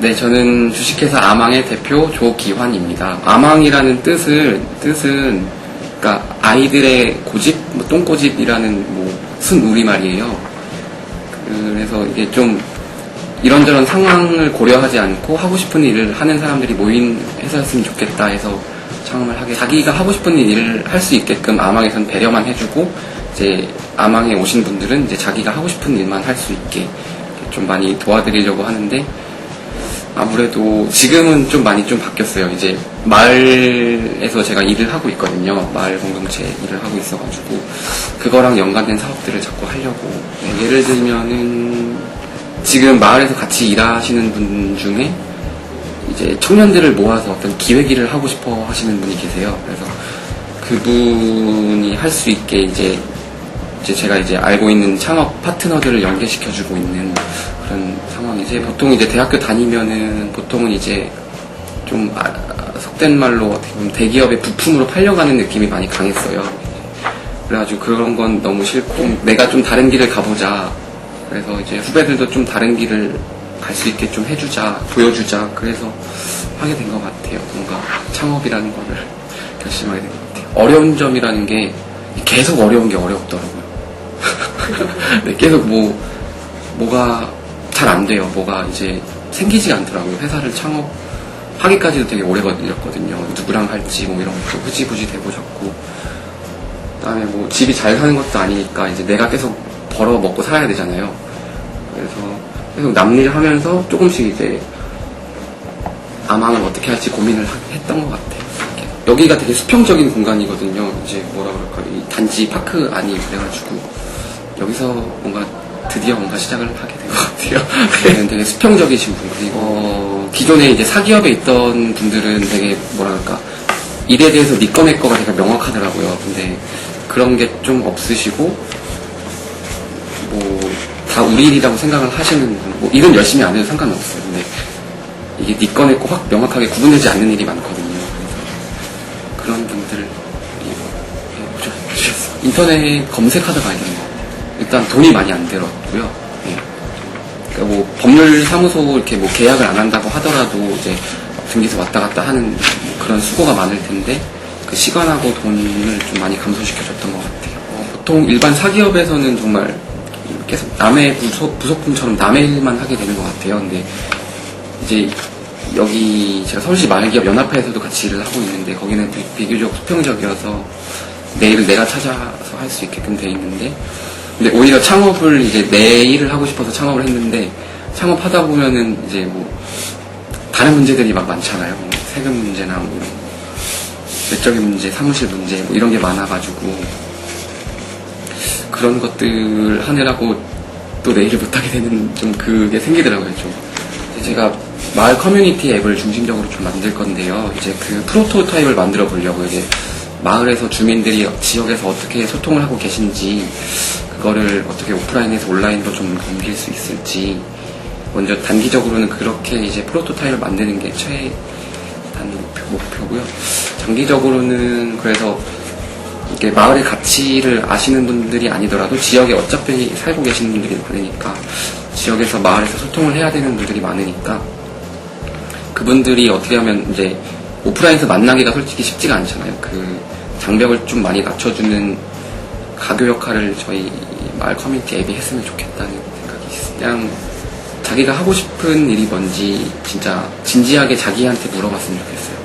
네, 저는 주식회사 아망의 대표 조기환입니다. 아망이라는 뜻을, 뜻은, 그러니까 아이들의 고집, 뭐 똥고집이라는 뭐, 순 우리말이에요. 그래서 이게 좀 이런저런 상황을 고려하지 않고 하고 싶은 일을 하는 사람들이 모인 회사였으면 좋겠다 해서 창업을 하게 자기가 하고 싶은 일을 할 수 있게끔 아망에선 배려만 해주고 이제 아망에 오신 분들은 이제 자기가 하고 싶은 일만 할 수 있게 좀 많이 도와드리려고 하는데 아무래도 지금은 좀 많이 좀 바뀌었어요. 이제 마을에서 제가 일을 하고 있거든요. 마을 공동체 일을 하고 있어가지고 그거랑 연관된 사업들을 자꾸 하려고. 네, 예를 들면은 지금 마을에서 같이 일하시는 분 중에 이제 청년들을 모아서 어떤 기획 일을 하고 싶어 하시는 분이 계세요. 그래서 그분이 할 수 있게 이제 이제 제가 이제 알고 있는 창업 파트너들을 연계시켜주고 있는 그런 상황이지. 보통 이제 대학교 다니면은 보통은 이제 좀 아, 속된 말로 대기업의 부품으로 팔려가는 느낌이 많이 강했어요. 그래가지고 그런 건 너무 싫고 내가 좀 다른 길을 가보자. 그래서 이제 후배들도 좀 다른 길을 갈 수 있게 좀 해주자, 보여주자. 그래서 하게 된 것 같아요. 뭔가 창업이라는 거를 결심하게 된 것 같아요. 어려운 점이라는 게 계속 어려운 게 어렵더라고요. 네, 계속 뭐, 뭐가 잘 안 돼요. 뭐가 이제 생기지가 않더라고요. 회사를 창업하기까지도 되게 오래 걸렸거든요. 누구랑 할지 뭐 이런 것도 흐지부지 되고 자꾸. 그다음에 뭐 집이 잘 사는 것도 아니니까 이제 내가 계속 벌어 먹고 살아야 되잖아요. 그래서 계속 남일 하면서 조금씩 이제 아망을 어떻게 할지 고민을 하- 했던 것 같아요. 여기가 되게 수평적인 공간이거든요. 이제 뭐라 그럴까 이 단지 파크 안이 그래가지고 여기서 뭔가 드디어 뭔가 시작을 하게 된 것 같아요. 네, 되게 수평적이신 분 그리고 어, 기존에 이제 사기업에 있던 분들은 되게 그럴까 일에 대해서 니꺼 내꺼가 되게 명확하더라고요. 근데 그런 게 좀 없으시고 뭐 다 우리 일이라고 생각을 하시는 분, 뭐 일은 열심히 안 해도 상관없어요. 근데 이게 니꺼 내꺼 확 명확하게 구분되지 않는 일이 많거든요. 그래서 그런 분들이 오셔주셨어요. 인터넷 검색하다 발견해요. 일단 돈이 많이 안 들었고요. 예. 그러니까 뭐 법률 사무소 이렇게 뭐 계약을 안 한다고 하더라도 이제 등기소 왔다 갔다 하는 뭐 그런 수고가 많을 텐데 그 시간하고 돈을 좀 많이 감소시켜줬던 것 같아요. 어, 보통 일반 사기업에서는 정말 계속 남의 부속, 부속품처럼 남의 일만 하게 되는 것 같아요. 근데 이제 여기 제가 서울시 마을기업 연합회에서도 같이 일을 하고 있는데 거기는 비- 비교적 수평적이어서 내 일을 내가 찾아서 할 수 있게끔 돼 있는데 근데 오히려 창업을 이제 내 일을 하고 싶어서 창업을 했는데 창업하다 보면은 이제 뭐 다른 문제들이 막 많잖아요. 뭐 세금 문제나 뭐. 외적인 문제, 사무실 문제 뭐 이런 게 많아가지고 그런 것들 하느라고 또 내 일을 못하게 되는 좀 그게 생기더라고요. 좀 제가 마을 커뮤니티 앱을 중심적으로 좀 만들 건데요. 이제 그 프로토타입을 만들어 보려고 이제 마을에서 주민들이 지역에서 어떻게 소통을 하고 계신지 그거를 어떻게 오프라인에서 온라인으로 좀 옮길 수 있을지 먼저 단기적으로는 그렇게 이제 프로토타입을 만드는 게 최단 목표, 목표 고요. 장기적으로는 그래서 이게 마을의 가치를 아시는 분들이 아니더라도 지역에 어차피 살고 계시는 분들이 많으니까 지역에서 마을에서 소통을 해야 되는 분들이 많으니까 그분들이 어떻게 하면 이제 오프라인에서 만나기가 솔직히 쉽지가 않잖아요. 그 장벽을 좀 많이 낮춰주는 가교 역할을 저희 마을 커뮤니티 앱이 했으면 좋겠다는 생각이 있어요. 그냥 자기가 하고 싶은 일이 뭔지 진짜 진지하게 자기한테 물어봤으면 좋겠어요.